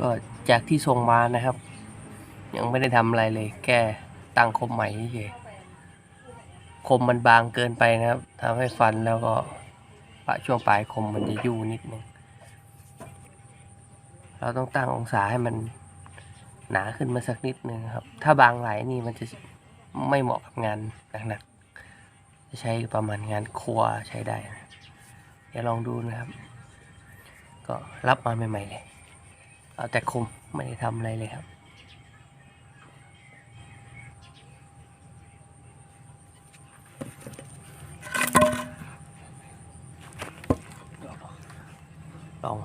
ก็จากที่ส่งมานะครับ ยังไม่ได้ทำอะไรเลยแค่ตั้งคมใหม่เฉยคมมันบางเกินไปนะครับทำให้ฟันแล้วก็ปะช่วงปลายคมมันจะยู่นิดนึงเราต้องตั้งองศาให้มันหนาขึ้นมาสักนิดนึงครับ ถ้าบางไหลนี่มันจะไม่เหมาะกับงานหนักๆจะใช้ประมาณงานครัวใช้ได้นะเดี๋ยวลองดูนะครับ ก็รับมาใหม่ๆเลย เอาแต่คุมไม่ได้ทำอะไรเลยครับ ลอง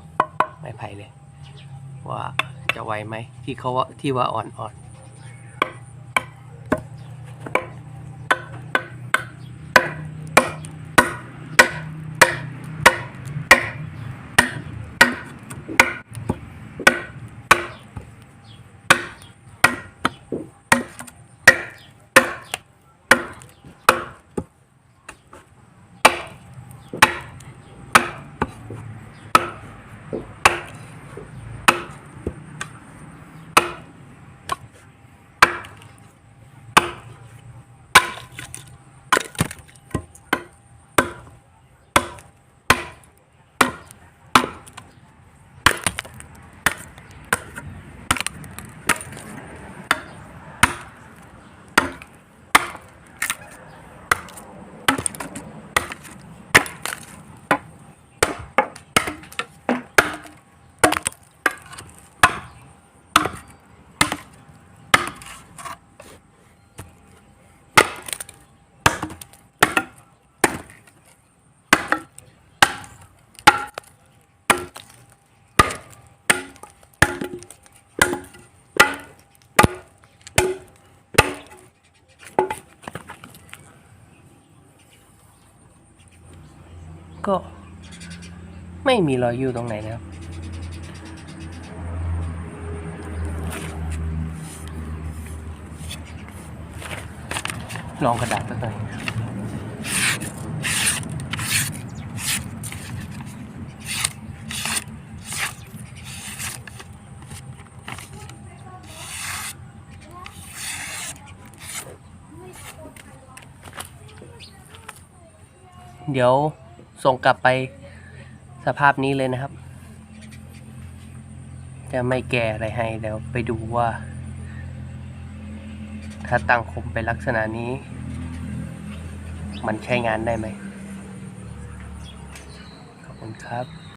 ไม้ไผ่เลย ว่าจะไหวไหมที่เขาว่าที่ว่าอ่อนๆ ก็ไม่มีรอยยู่ตรงไหนนะครับ ลองกระดาษสักหน่อยเดี๋ยว ส่งกลับไปสภาพนี้เลยนะครับ จะไม่แก่อะไรให้แล้วไปดูว่า ถ้าตั้งคมไปลักษณะนี้ มันใช้งานได้ไหมขอบคุณครับ